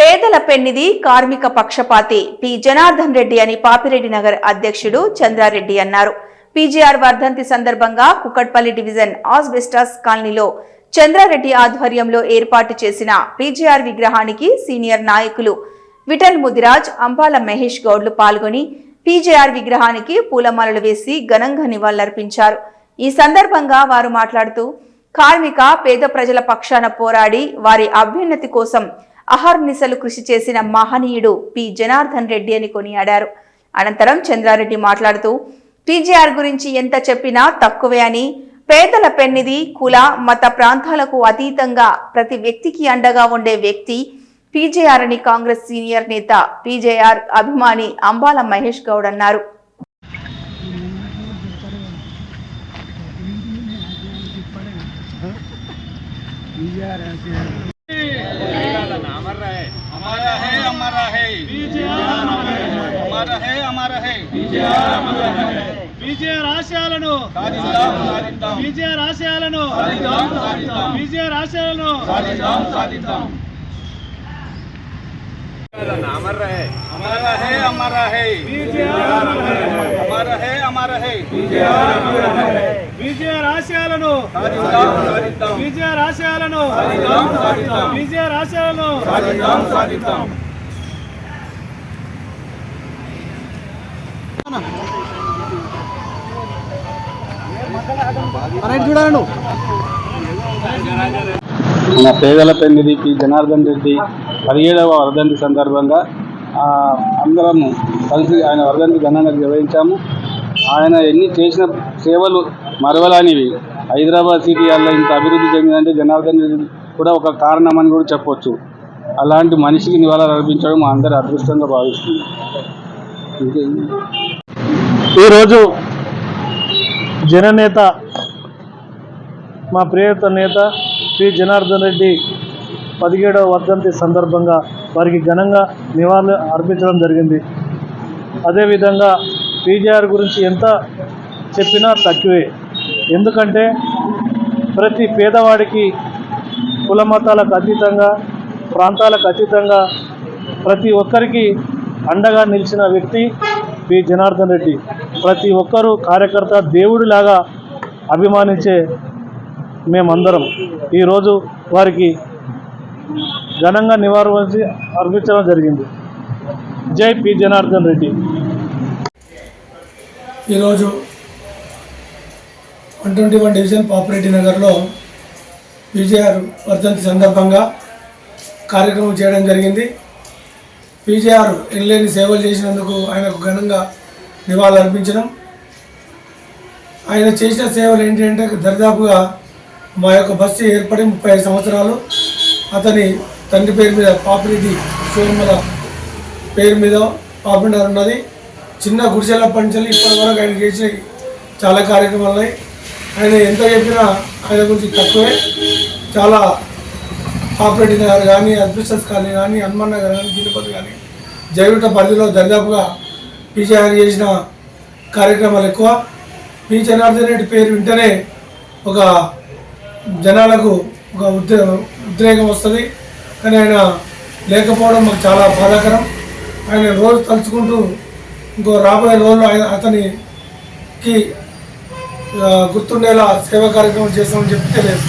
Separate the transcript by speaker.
Speaker 1: పేదల పెన్నిది కార్మిక పక్షపాతి పి. జనార్దన్ రెడ్డి అని పాపిరెడ్డి నగర్ అధ్యక్షుడు చంద్రారెడ్డి అన్నారు. పీజీఆర్ వర్ధంతి సందర్భంగా కుకట్పల్లి డివిజన్ ఆస్బెస్టాస్ కాలనీలో చంద్రారెడ్డి ఆధ్వర్యంలో ఏర్పాటు చేసిన పీజీఆర్ విగ్రహానికి సీనియర్ నాయకులు విఠల్ ముదిరాజ్ అంబాల మహేష్ గౌడ్లు పాల్గొని పీజేఆర్ విగ్రహానికి పూలమాలలు వేసి ఘనంగా నివాళులర్పించారు. ఈ సందర్భంగా వారు మాట్లాడుతూ కార్మిక పేద ప్రజల పక్షాన పోరాడి వారి అభ్యున్నతి కోసం అహర్నిశలు కృషి చేసిన మహనీయుడు పి. జనార్దన్ రెడ్డి అని కొనియాడారు. అనంతరం చంద్రారెడ్డి మాట్లాడుతూ టీజీఆర్ గురించి ఎంత చెప్పినా తక్కువే అని పేదల పెన్నిది కుల మత ప్రాంతాలకు అతీతంగా ప్రతి వ్యక్తికి అండగా ఉండే వ్యక్తి పీజేఆర్ అని కాంగ్రెస్ సీనియర్ నేత పీజేఆర్ అభిమాని అంబాల మహేష్ గౌడ్ అన్నారు.
Speaker 2: అమర హై
Speaker 3: విజయ
Speaker 2: రాశయాలను
Speaker 3: విజయ
Speaker 2: రాశయాలను
Speaker 3: విజయ
Speaker 2: రాశయాలను
Speaker 3: విజయ
Speaker 2: రాశయాలను
Speaker 3: విజయ
Speaker 2: రాశయాలను
Speaker 3: విజయ
Speaker 2: రాశయాలను
Speaker 4: మన పేదల పెన్నిధి జనార్దన్ రెడ్డి పదిహేడవ వరదంతి సందర్భంగా అందరము కలిసి ఆయన వరదంతి ఘనంగా నిర్వహించాము. ఆయన ఎన్ని చేసిన సేవలు మరవలానివి. హైదరాబాద్ సిటీ అలా ఇంత అభివృద్ధి చెందిందంటే జనార్దన్ రెడ్డి కూడా ఒక కారణం అని కూడా చెప్పొచ్చు. అలాంటి మనిషికి నివాళులు అర్పించడం మా అందరి అదృష్టంగా భావిస్తుంది ఇంకే-
Speaker 3: ఈరోజు జననేత మా ప్రియత నేత పి. జనార్దన్ రెడ్డి పదిహేడవ వర్ధంతి సందర్భంగా వారికి ఘనంగా నివాళులు అర్పించడం జరిగింది. అదేవిధంగా పీజీఆర్ గురించి ఎంత చెప్పినా తక్కువే. ఎందుకంటే ప్రతి పేదవాడికి కుల మతాలకు అతీతంగా ప్రాంతాలకు అతీతంగా ప్రతి ఒక్కరికి అండగా నిలిచిన వ్యక్తి పి జనార్దన్ రెడ్డి. ప్రతి ఒక్కరూ కార్యకర్త దేవుడిలాగా అభిమానించే మేమందరం. ఈరోజు వారికి ఘనంగా నివారించి అర్పించడం జరిగింది. జై పి. జనార్దన్ రెడ్డి.
Speaker 5: ఈరోజు one twenty one division Papireddy నగర్లో పీజేఆర్ వర్ధంతి సందర్భంగా కార్యక్రమం చేయడం జరిగింది. పీజీఆర్ ఎనలేని సేవలు చేసినందుకు ఆయనకు ఘనంగా నివాళులర్పించడం. ఆయన చేసిన సేవలు ఏంటి అంటే దరిదాపుగా మా యొక్క బస్సు ఏర్పడి ముప్పై సంవత్సరాలు. అతని తండ్రి పేరు మీద పాపిరెడ్డి సోమల పేరు మీద పాపినగర్ ఉన్నది. చిన్న గుడిసెల పంచలు ఇప్పటివరకు ఆయన చేసిన చాలా కార్యక్రమాలు ఉన్నాయి. ఆయన ఎంత చెప్పినా ఆయన గురించి తక్కువే. చాలా పాపిరెడ్డి నగర్ కానీ అద్భుతస్ కాలనీ కానీ హనుమాన్ నగర్ కానీ తిరుపతి కానీ. జైవిట పరిధిలో దర్దాపుగా పీజీఆర్ చేసిన కార్యక్రమాలు ఎక్కువ. పి జనార్దన్ రెడ్డి పేరు వింటేనే ఒక జనాలకు ఒక ఉద్రే ఉద్రేకం వస్తుంది. కానీ ఆయన లేకపోవడం మాకు చాలా బాధాకరం. ఆయన రోజు తలుచుకుంటూ ఇంకో రాబోయే రోజులు ఆయన అతనికి గుర్తుండేలా సేవా కార్యక్రమం చేస్తామని చెప్పి తెలియదు